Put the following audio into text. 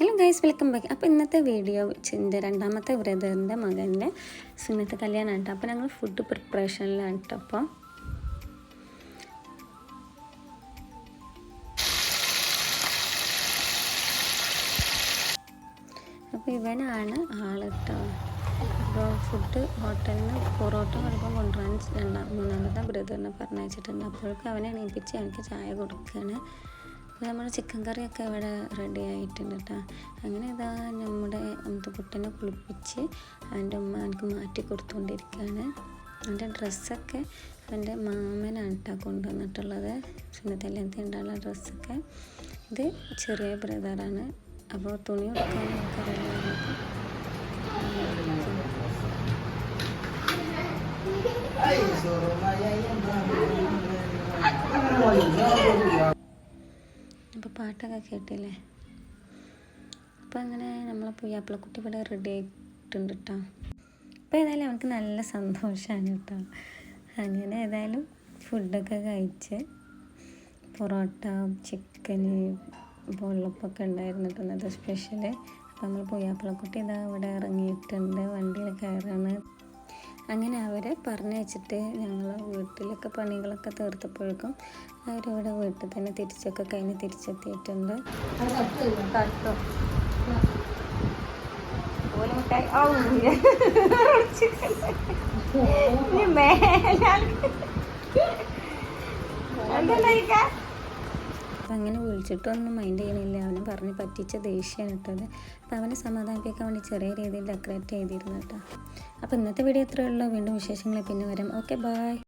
Hello guys welcome back അപ്പോൾ ഇന്നത്തെ video എന്റെ രണ്ടാമത്തെ ബ്രദറിന്റെ മകന്റെ സുന്നത്തെ കല്യാണം കേട്ടോ അപ്പോൾ ഞങ്ങൾ ഫുഡ് പ്രിപ്പറേഷനിലാണ് കേട്ടോ അപ്പോൾ അപ്പോൾ ഇവനാണ് ആൾ കേട്ടോ അപ്പോൾ ഫുഡ് ഹോട്ടലിൽ നിന്ന് പൊറോട്ട ചിലപ്പോൾ കൊണ്ടുവരാൻ രണ്ടാം മൂന്നാമത്തെ ബ്രദറിനെ പറഞ്ഞയച്ചിട്ടുണ്ട്. അപ്പോഴേക്കും അവനെ എണീപ്പിച്ച് എനിക്ക് ചായ കൊടുക്കുകയാണ് നമ്മുടെ ചിക്കൻ കറിയൊക്കെ ഇവിടെ റെഡി ആയിട്ടുണ്ട് കേട്ടോ അങ്ങനെ ഇതാ നമ്മുടെ കുട്ടനെ കുളിപ്പിച്ച് അവന്റെ ഉമ്മ എനിക്ക് മാറ്റി കൊടുത്തുകൊണ്ടിരിക്കുകയാണ് അവന്റെ ഡ്രസ്സൊക്കെ അവന്റെ മാമനാണ് കേട്ടോ കൊണ്ടുവന്നിട്ടുള്ളത്. സുന്നത്തല്യാണത്തിന് ഉണ്ടാകുന്ന ഡ്രസ്സൊക്കെ ഇത് ചെറിയ ബ്രദറാണ്. അപ്പോൾ തുണി കൊടുക്കാൻ നമുക്കറിയാം അപ്പോൾ പാട്ടൊക്കെ കേട്ടില്ലേ? അപ്പോൾ അങ്ങനെ നമ്മളെ പുയ്യാപ്പിളക്കുട്ടി ഇവിടെ റെഡി ആയിട്ടുണ്ട് കേട്ടോ അപ്പോൾ ഏതായാലും അവൾക്ക് നല്ല സന്തോഷമാണ് കേട്ടോ അങ്ങനെ ഏതായാലും ഫുഡൊക്കെ കഴിച്ച് പൊറോട്ട ചിക്കൻ പൊള്ളപ്പൊക്കെ ഉണ്ടായിരുന്നു കേട്ടോ ഇന്നത്തെ സ്പെഷ്യൽ അപ്പോൾ നമ്മൾ പുയ്യാപ്പിളക്കുട്ടി ഇതാ ഇവിടെ ഇറങ്ങിയിട്ടുണ്ട്. വണ്ടിയിൽ കയറാണ്. അങ്ങനെ അവരെ പറഞ്ഞു വെച്ചിട്ട് ഞങ്ങൾ വീട്ടിലൊക്കെ പണികളൊക്കെ തീർത്തപ്പോഴേക്കും അവരിവിടെ വീട്ടിൽ തന്നെ തിരിച്ചൊക്കെ കഴിഞ്ഞ് തിരിച്ചെത്തിയിട്ടുണ്ട്. അപ്പം അങ്ങനെ വിളിച്ചിട്ടൊന്നും മൈൻഡ് ചെയ്യണില്ല. അവനെ പറഞ്ഞ് പറ്റിച്ച ദേഷ്യമാണ് കേട്ടത് അപ്പം അവനെ സമാധാനിപ്പിക്കാൻ വേണ്ടി ചെറിയ രീതിയിൽ ഡെക്കറേറ്റ് ചെയ്തിരുന്നു കേട്ടോ. അപ്പോൾ ഇന്നത്തെ വീഡിയോ ഇത്രയേ ഉള്ളൂ. വീണ്ടും വിശേഷങ്ങളെ പിന്നെ വരാം. Okay bye